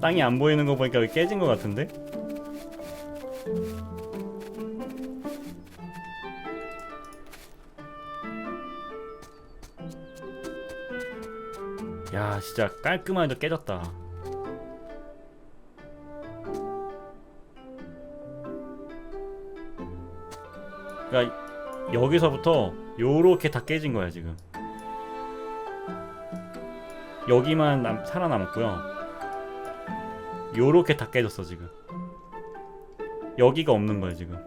땅이 안 보이는 거 보니까 깨진 거 같은데? 야 진짜 깔끔하게 깨졌다. 그러니까 여기서부터 요렇게 다 깨진 거야 지금 여기만 남, 살아남았고요. 요렇게 다 깨졌어 지금. 여기가 없는 거야 지금.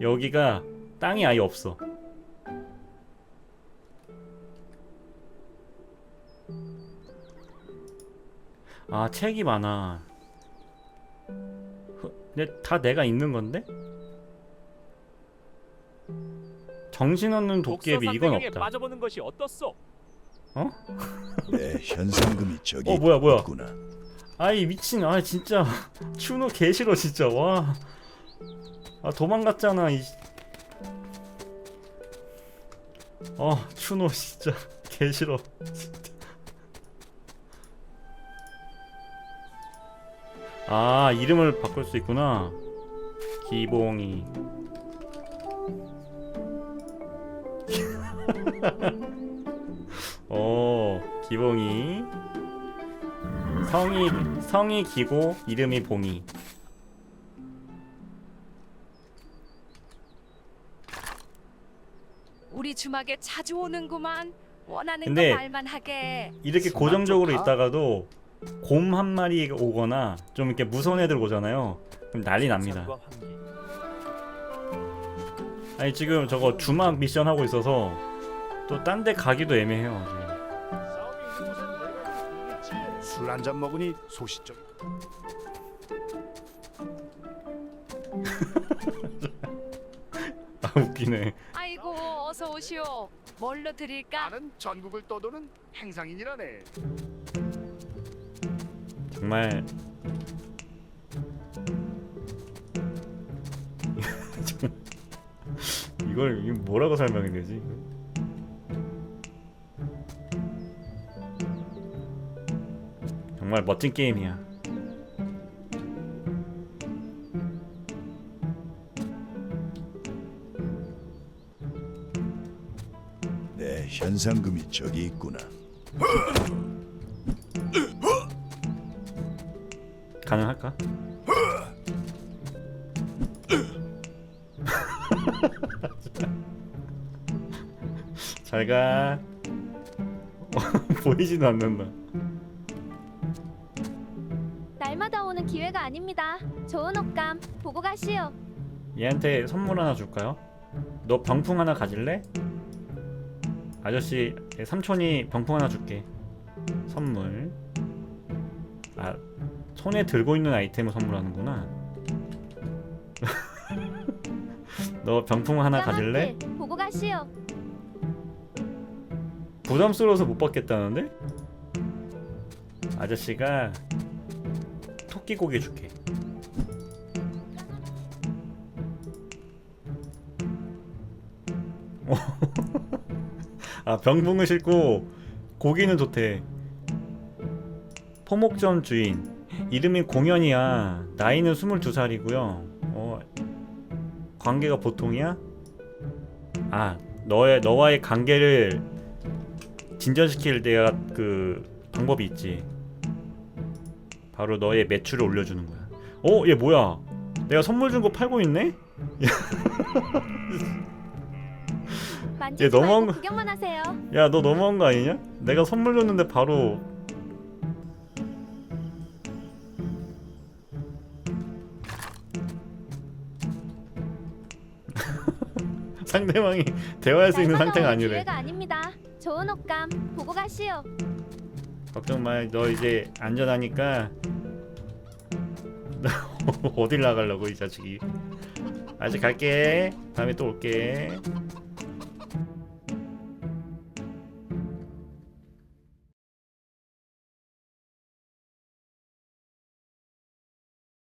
여기가 땅이 아예 없어. 아 책이 많아. 흐, 근데 다 내가 있는 건데? 정신없는 도깨비 이건 없다. 빠져보는 것이 어떻소? 내 현상금이 저기 어, 뭐야, 뭐야. 있구나. 아이 미친. 아 진짜. 추노 개 싫어 진짜. 와 아 도망갔잖아 이. 어, 추노 진짜 개 싫어. 아 이름을 바꿀 수 있구나. 기봉이 어 기봉이 성이 성이 기고 이름이 봉이. 우리 주막에 자주 오는구만. 원하는 근데 거 말만 하게. 이렇게 고정적으로. 있다가도 곰 한 마리 오거나 좀 이렇게 무서운 애들 오잖아요. 그럼 난리 납니다. 아니 지금 저거 주막 미션 하고 있어서 또 딴 데 가기도 애매해요. 술 한 잔 먹으니 소시적. 아 웃기네. 아이고 어서 오시오. 뭘로 드릴까? 나는 전국을 떠도는 행상인이라네. 정말 이걸 이거 뭐라고 설명해야 되지? 정말 멋진 게임이야. 내 현상금이 저기 있구나. 가능할까? 잘 가. 보이지도 않는다. 날마다 오는 기회가 아닙니다. 좋은 옷감 보고 가시오. 얘한테 선물 하나 줄까요? 너 병풍 하나 가질래? 아저씨 삼촌이 병풍 하나 줄게. 선물. 아 손에 들고 있는 아이템을 선물하는구나. 너 병풍 하나 가질래? 보고 가시오. 부담스러워서 못 받겠다는데? 아저씨가 토끼 고기 줄게. 어. 아 병풍을 싣고 고기는 좋대. 포목점 주인 이름이 공연이야. 나이는 22살이고요. 어 관계가 보통이야? 아 너의 너와의 관계를 진전시킬 내가 그 방법이 있지. 바로 너의 매출을 올려주는 거야. 어, 얘 뭐야? 내가 선물 준 거 팔고 있네? 얘 너무한 거-. 야, 너 너무한 거 아니냐? 내가 선물 줬는데 바로 상대방이 대화할 수 있는 상태가 아니래. 기회가 아닙니다. 좋은 옷감 보고 가시오. 걱정 마. 너 이제 안전하니까 너 어딜 나가려고 이 자식이. 아직 갈게. 다음에 또 올게.